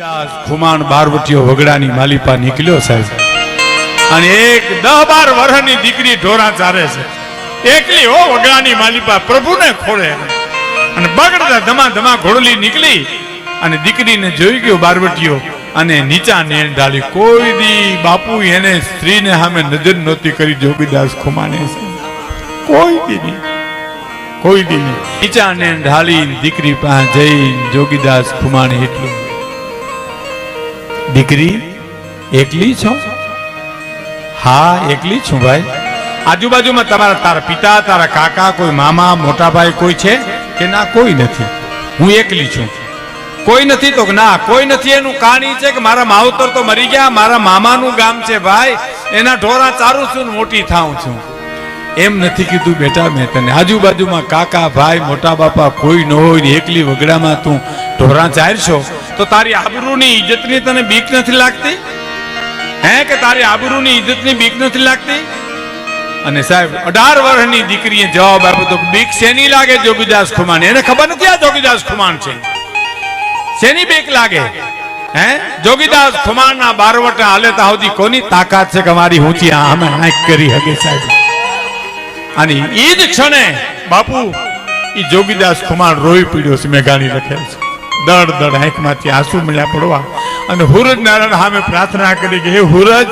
જોગીદાસ ખુમાન બારવટીઓ વગડાની માલિપા નીકળ્યો સાહેબ. અને એક દહ બાર વર્ષની દીકરી ઢોરા ચારે છે. એકલી હો વગડાની માલિપા, પ્રભુને ખોળે અને બગડતા ધમા ધમા ઘોડલી નીકળી અને દીકરીને જોઈ ગયો બારવટીઓ અને નીચા નેણ ઢાળી, કોઈ દી બાપુ એને સ્ત્રીને સામે નજર નહોતી કરી, જોગીદાસ ખુમાણે કોઈ દી નહીં કોઈ દી નહીં નીચા નેણ ઢાળી દીકરી પાસે જઈ જોગીદાસ ખુમાણી એટલું દીકરી એકલી છો? હા, એકલી છું ભાઈ. આજુબાજુમાં તમારા તારા પિતા, તારા કાકા, કોઈ મામા, મોટા ભાઈ કોઈ છે? કે ના, કોઈ નથી. હું એકલી છું. કોઈ નથી તો ના, કોઈ નથી એનું કાણી છે કે મારા માવતર તો મરી ગયા, મારા મામાનું ગામ છે ભાઈ. એના ઢોરા ચારું છું મોટી થાઉં છું. એમ નથી કીધું બેટા મેં તને. આજુબાજુમાં કાકા, ભાઈ, મોટા બાપા કોઈ ન હોય ને એકલી વગડામાં તું ઢોરા ચારશો તો તારી આબરૂની ઇજ્જતની તને બીક નથી લાગતી? હે કે તારી આબરૂની ઇજ્જતની બીક નથી લાગતી? અને સાહેબ, અઢાર વર્ષની દીકરીએ જવાબ આપ્યો તો બીક શેની લાગે જોગીદાસ ખુમાન? એને ખબર નથી આ જોગીદાસ ખુમાન છે? શેની બીક લાગે? હે? જોગીદાસ ખુમાણના બારવટ હાલે તો સુધી કોની તાકાત છે કે મારી ઊંચી આમે આંખ કરી હગે સાહેબ? અને એ જ ક્ષણે બાપુ એ જોગીદાસ ખુમાન રોઈ પીડ્યો છે, મેઘાણી લખેલ છે. દડ દડ આંખમાંથી આંસુ મળ્યા પડવા અને હુરજ નારાયણ સામે પ્રાર્થના કરી કે, હે હુરજ,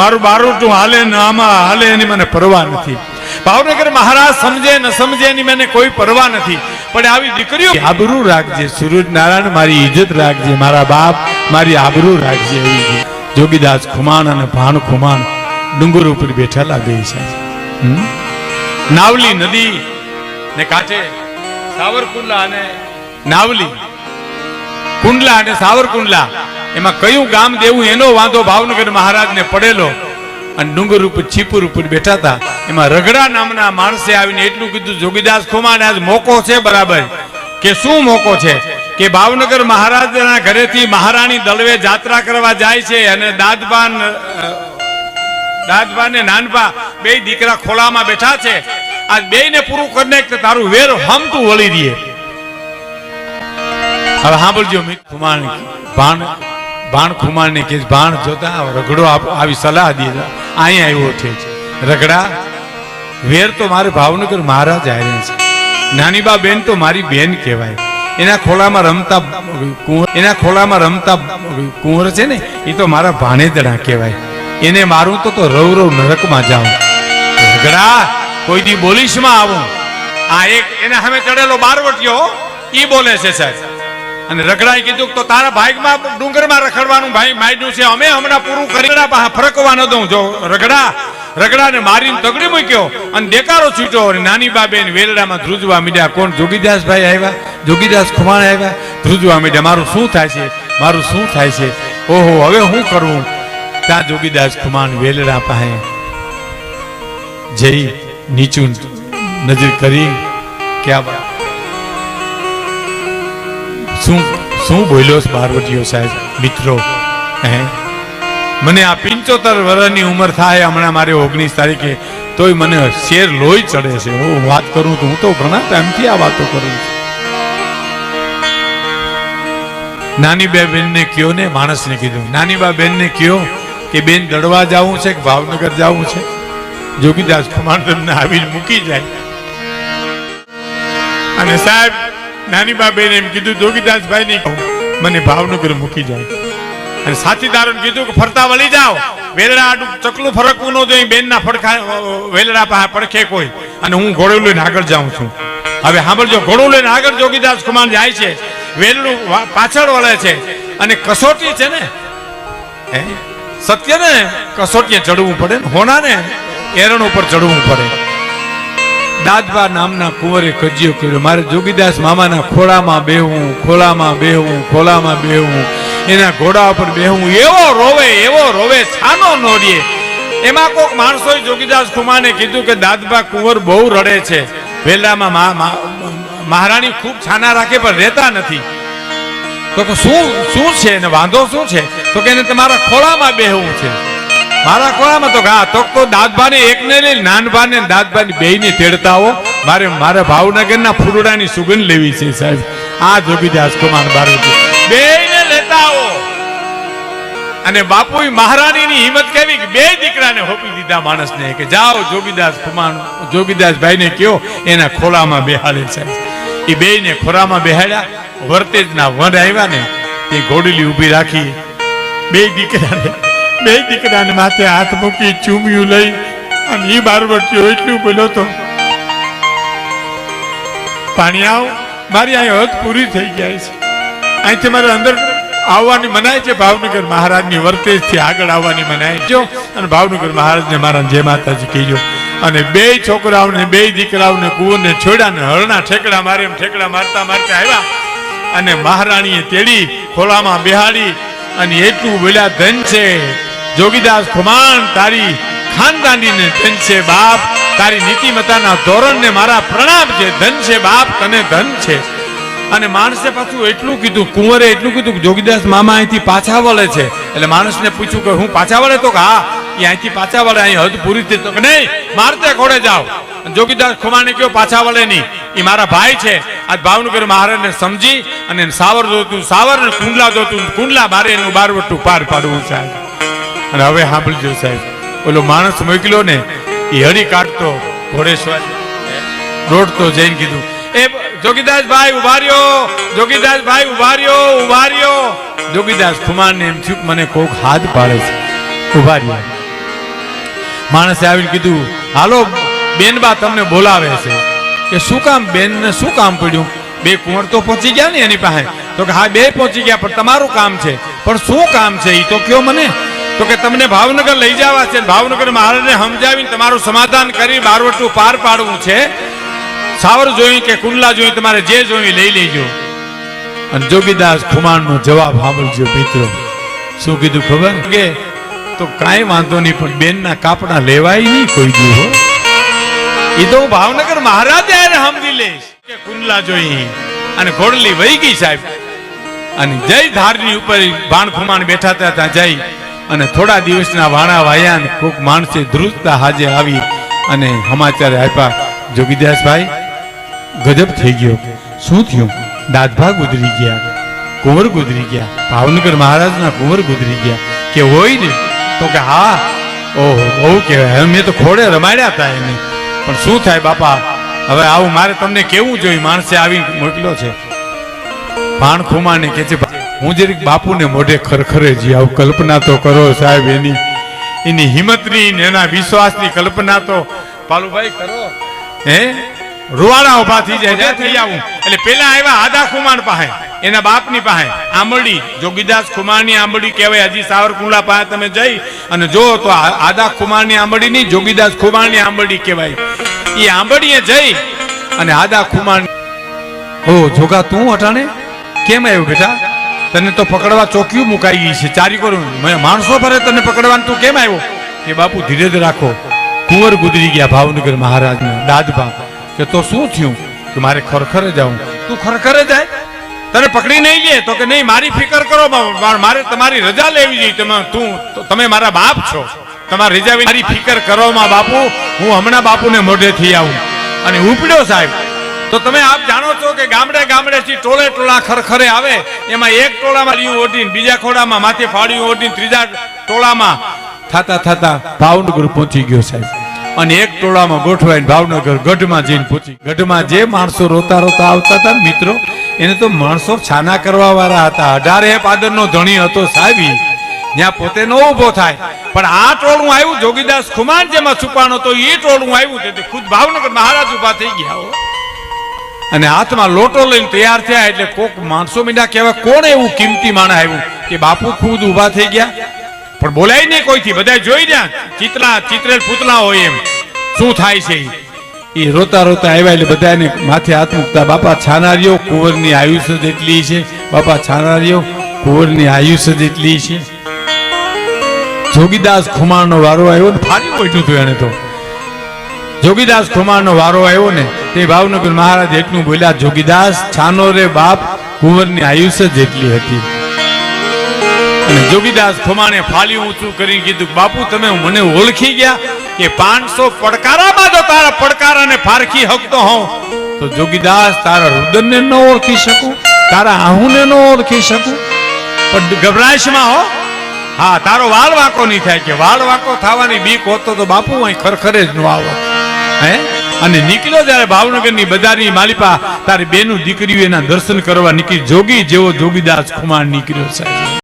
મારું બારોટું હાલે ને આમાં હાલે એની મને પરવા નથી ભાવનગર મહારાજ સમજે ન સમજે એની મને કોઈ પરવા નથી પણ આવી દીકરીઓ આબરૂ રાખજે, સૂરજ નારાયણ મારી ઇજ્જત રાખજે, મારા બાપ મારી આબરૂ રાખજે એવી. જોગીદાસ ખુમાણ અને ભાણ ખુમાણ ડુંગર ઉપર બેઠેલા ગઈ છે? નાવલી નદી ને કાંઠે સાવરકુંડલા અને નાવલી કુંડલા અને સાવરકુંડલા એમાં કયું ગામ દેવું એનો વાંધો ભાવનગર મહારાજને પડેલો. અને ડુંગર ઉપર છીપુર ઉપર બેઠા હતા. એમાં રગડા નામના માણસે આવીને એટલું કીધું, જોગીદાસ ખુમાને આજ મોકો છે બરાબર. કે શું મોકો છે? કે ભાવનગર મહારાજના ઘરેથી મહારાણી દળવે જાત્રા કરવા જાય છે અને દાદબાન દાદબા ને નાનબા બે દીકરા ખોલામાં બેઠા છે. આ બે ને પૂરું કરી તારું વેર હમતું વળી દે હવે સાંભળજો ખુમાણ ભાણ ભાણ ખુમાણ કે ભાણ જોતા રગડો આવી સલાહ દે અહીંયા આવ્યો છે. રગડા, વેર તો મારે ભાવનગર મહારાજ આવ્યા છે. નાની બા બેન તો મારી બેન કહેવાય. એના ખોલામાં રમતા કુંવર, એના ખોલામાં રમતા કુંવર છે ને, એ તો મારા ભાણેદડા કહેવાય. એને મારું તો તો રવ રવ નરકમાં જાઉં. રગડા, કોઈ દી બોલીશમાં આવું. આ એક એના સામે ચડેલો બારવટીયો, ઈ બોલે છે સાહેબ. અને રખડાઈ કીધું તો તારા ભાઈમાં ડુંગરમાં રખડવાનું ભાઈ માયડું છે. અમે હમણાં પૂરું કરી રગડા પાસે ફરકવા ન દઉં. જો રગડા રગડાને મારીને તગડી મૂક્યો અને દેકારો છૂટ્યો નાની બાબે વેલડામાં ધ્રુજવા મીડ્યા. કોણ? જોગીદાસ ભાઈ આવ્યા? જોગીદાસ ખુમાણ આવ્યા? ધ્રુજવા મીડ્યા. મારું શું થાય છે? મારું શું થાય છે? ઓહો, હવે હું કરવું ત્યાં જોગીદાસ ખુમાણ વેલડા પાસે જઈ નીચું નજર કરી ક્યાં વાત શું શું બોલ્યો છે બારવટીયો સાહેબ? મિત્રો, હે? મને આ પિંચોતેર વર્ષની ઉંમર થાય, હમણાં મારે ઓગણીસ તારીખે. તોય મને શેર લોહી ચડે છે. હું વાત કરું તો હું તો ઘણા ટાઈમથી આ વાતો કરું છું. નાની બે બેનને કયો ને? માણસને કીધું. નાની બા બેનને કયો કે બેન દડવા જવું છે કે ભાવનગર જવું છે? જોગીદાસ કુમાર તમને આવીને મૂકી જાય. અને સાહેબ નાની બાબે એમ કીધું જોગીદાસભાઈ ને મને ભાવનગર મૂકી જાય. અને સાથીદારોને કીધું કે, ફરતા વળી જાઓ. વેલડા આડું ચકલું ફરકવું ન જોઈએ બેનના ફડખા વેલડા પાસે પડખે કોઈ. અને હું ઘોડું લઈને આગળ જાઉં છું. હવે સાંભળજો ઘોડું લઈને આગળ જોગીદાસ કુમાર જાય છે. વેલડું પાછળ વળે છે. અને કસોટી છે ને? સત્ય ને? કસોટીએ ચડવું પડે ને? હોના ને? એરણ ઉપર ચડવું પડે. દાદબા નામના કુંવરે કજિયો કર્યો. મારે જોગીદાસ મામાના ખોળામાં બેહવું ખોળામાં બેહવું ખોળામાં બેહવું. એના ઘોડા ઉપર બેહવું. એવો રોવે એવો રોવે, છાનો નોરીએ એમાં કોક માણસોએ જોગીદાસ કુમારને કીધું કે દાદબા કુંવર બહુ રડે છે. વેલામાં મહારાણી ખૂબ છાના રાખે પણ રહેતા નથી. તો શું શું છે એને વાંધો શું છે? તો કે એને તમારા ખોળામાં બેહવું છે. મારા ખોળામાં તો ઘા. તો તો દાદભાને એકને લઈ નાનભાને દાદભાની બેયને તેડતા હો. મારે મારે ભાવનગરના ફૂલડાની સુગંધ લેવી છે સાહેબ. આ જોગીદાસ કુમાર બારોટી. બેયને લેતા આવો અને બાપુ મહારાણીની હિંમત કેવી કે બે દીકરાને હોપી દીધા માણસને કે જાઓ જોગીદાસ કુમાર, જોગીદાસ ભાઈને કયો એના ખોળામાં બેહાડે છે. એ બે ને ખોરામાં બેહાડ્યા. વર્તેજના વન આવ્યા ને, તે ઘોડલી ઊભી રાખી. બે દીકરાને બે દીકરાને માથે હાથ મૂકી ચૂમ્યું લઈ અને એ બારવટીઓ એટલું બોલો તો, પાણી આવ, મારી અહીં હદ પૂરી થઈ જાય છે. અહીંથી મારે અંદર આવવાની મનાય છે, ભાવનગર મહારાજની વર્તેજથી આગળ આવવાની મનાય છે. અને ભાવનગર મહારાજને મારા જય માતાજી કહેજો. અને બે છોકરાઓને, બે દીકરાઓને, કુંવરને છોડ્યા ને હળના ઠેકડા મારે એમ ઠેકડા મારતા મારતા આવ્યા. અને મહારાણીએ તેડી, ખોળામાં બિહાડી અને એટલું બોલ્યા, ધન છે જોગીદાસ ખુમાન તારી ખાનદાનીને ધન છે બાપ, તારી નીતિમતાના ધોરણને મારા પ્રણામ છે, ધન છે બાપ, તને ધન છે. અને માણસે પાછું એટલું કીધું, કુંવરે એટલું કીધું જોગીદાસ મામા અહીંથી પાછા વળે છે. એટલે માણસને પૂછ્યું કે હું પાછા વળે? તો કે હા અહીંથી પાછા વળે, અહીં હદ પૂરી થઈ તો કે નહીં મારતે ખોડે જાઓ. જોગીદાસ ખુમાને કયો, પાછા વળે નહીં. એ મારા ભાઈ છે. આજ ભાવનગર મહારાજને સમજી અને સાવર જોતું, સાવર કુંડલા જોતું, કુંડલા મારે એનું બારવટું પાર પાડવું સાહેબ અને હવે સાંભળજો સાહેબ. ઓલો માણસ મોકલ્યો ને, એ હરી કાઢતો ઘોડેશ્વર. દોડતો જઈને કીધું, એ જોગીદાસ ભાઈ ઊભા રહ્યો જોગીદાસ ભાઈ ઊભા રહ્યો ઊભા રહ્યો. જોગીદાસ કુમાર ને એમ થયું મને કોક હાથ પાડે છે. ઊભા રહ્યા. માણસે આવીને કીધું, હાલો, બેનબા તમને બોલાવે છે. કે શું કામ બેન ને શું કામ પડ્યું? બે કુંવર તો પહોંચી ગયા ને એની પાસે. તો કે હા, બે પહોંચી ગયા, પણ તમારું કામ છે. પણ શું કામ છે? એ તો કયો મને. તો કે તમને ભાવનગર લઈ જવા છે ભાવનગર મહારાજને સમજાવીને તમારું સમાધાન કરી બારવટું પાર પાડવું છે. સાવર જોઈ કે કુંડલા જોઈ તમારે જે જોઈ લઈ લેજો. અને જોગીદાસ ખુમાણનો જવાબ સાંભળજો મિત્રો. શું કીધું ખબર? કે તો કાંઈ વાંધો નહીં, પણ બેનના કાપડા લેવાય નહીં કોઈ દી, હો. એ તો ભાવનગર મહારાજે એને સમજી લઈશ. કે કુંડલા જોઈ અને ઘોડલી વહી ગઈ સાહેબ. અને જય ધારની ઉપર બાણ ખુમાણ બેઠા હતા, ત્યાં જઈ અને થોડા દિવસના વાણા વાયા કોક માણસે ધ્રુજતા હાજે આવી અને સમાચાર આપ્યા જોગીદાસભાઈ ગજબ થઈ ગયો. શું થયું? દાદભા ગુજરી ગયા, કુંવર ગુજરી ગયા, ભાવનગર મહારાજના કુંવર ગુજરી ગયા. કે હોય ને, તો કે હા, ઓહો, બહુ કહેવાય. મેં તો ખોડે રમાડ્યા હતા એને. પણ શું થાય બાપા? હવે આવું મારે તમને કેવું જોઈએ? માણસે આવી મોકલ્યો છે. ભાણ ખુમાને કે છે હું જરીક બાપુને મોઢે ખરખરે જી આવું કલ્પના તો કરો સાહેબ, એની એની હિંમતની ને એના વિશ્વાસની કલ્પના તો પાલુભાઈ કરો. હે? રૂવાડા ઊભા થઈ જાય થઈ આવું. એટલે પેલા આવ્યા આદા ખુમાણ પાસે, એના બાપની પાસે. આંબળી, જોગીદાસ ખુમારની આંબળી કહેવાય, હજી સાવરકુંડલા પાસે તમે જઈ અને જો તો આદા ખુમારની આંબળી નહીં જોગીદાસ ખુમારની આંબળી કહેવાય. એ આંબળીએ જઈ અને આદા ખુમાણ ઓ, જોગા, તું અટાણે કેમ આવ્યો બેટા? તને તો પકડવા ચોકીયું મુકાઈ ગઈ છે. ચારી કરું. માણસો ભરે તને પકડવાનું તું કેમ આવ્યો? કે બાપુ, ધીરે જ રાખો. કુંવર ગુજરી ગયા ભાવનગર મહારાજના દાદબા કે તો શું થયું? કે મારે ખરખરે જાઉં. તું ખરખરે જાય? તને પકડી નહીં ગયે તો કે નહીં, મારી ફિકર કરો મારે તમારી રજા લેવી જોઈએ તમે તું તમે મારા બાપ છો. તમારે રજા મારી ફિકર કરો માં બાપુ. હું હમણાં બાપુને મોઢેથી આવું. અને ઉપડ્યો સાહેબ. તો તમે આપ જાણો છો કે ગામડે ગામડે થી ટોળે ટોળા ખરખરે આવે. એમાં એક ટોળામાં લીયું ઓઢીને બીજા ખોડામાં માથે ફાડ્યું ઓઢીને ત્રીજા ટોળામાં થતા થતા ભાવનગર પહોંચી ગયો સાહેબ. અને એક ટોળામાં ગોઠવાઈને ભાવનગર ગઢમાં જઈને પહોંચી ગઢમાં જે માણસો રોતા રોતા આવતા હતા મિત્રો, એને તો માણસો છાના કરવા વાળા હતા. અઢારે પાદરનો ધણી હતો સાહેબી જ્યાં પોતે નો ઊભો થાય. પણ આ ટોળું આવ્યું, જોગીદાસ ખુમાન જેમાં છુપાણો તો એ ટોળું આવ્યું. તેથી ખુદ ભાવનગર મહારાજ ઊભા થઈ ગયા અને હાથમાં લોટો લઈને તૈયાર થયા એટલે કોક માણસો મીંડા કહેવાય કોણ એવું કિંમતી માણસ આવ્યું? કે બાપુ ખુદ ઊભા થઈ ગયા. પણ બોલાય નહીં કોઈથી બધા જોઈ ગયા ચિત્રા ચિત્રેલ પૂતલા હોય એમ. શું થાય છે એ રોતા રોતા આવ્યા એટલે બધાને માથે હાથ મૂકતા, બાપા, છાનારીઓ કુંવરની આયુષ્ય જેટલી છે. બાપા, છાનારીઓ કુંવરની આયુષ્ય જેટલી છે. જોગીદાસ ખુમારનો વારો આવ્યો ને ફાડી પડ્યું હતું એને તો. જોગીદાસ ખુમારનો વારો આવ્યો ને, તે ભાવનગર મહારાજ એટલું બોલ્યા, જોગીદાસ, છાનો રે બાપ, કુંવરની આયુષ્ય જેટલી હતી. જોગીદાસ ખુમાને ફાલી ઊંચું કરીને કીધું, બાપુ, તમે મને ઓળખી ગયા કે પાંચસો પડકારામાં જો તારા પડકારાને ફારખી હકતો હોઉં? તો જોગીદાસ, તારા રુદનને ન ઓળખી શકું, તારા આહુને ન ઓળખી શકું. પણ ગભરાશમાં હો, હા, તારો વાળ વાંકો નહીં થાય કે વાળ વાંકો થવાની બીક હોતો તો બાપુ અહીં ખરખરે જ ન આવો અને નીકળ્યો ત્યારે ભાવનગરની બજારની માલિપા, તારી બેનું દીકરીઓ એના દર્શન કરવા નીકળી. જોગી જેવો જોગીદાસ કુમાર નીકળ્યો સાહેબ.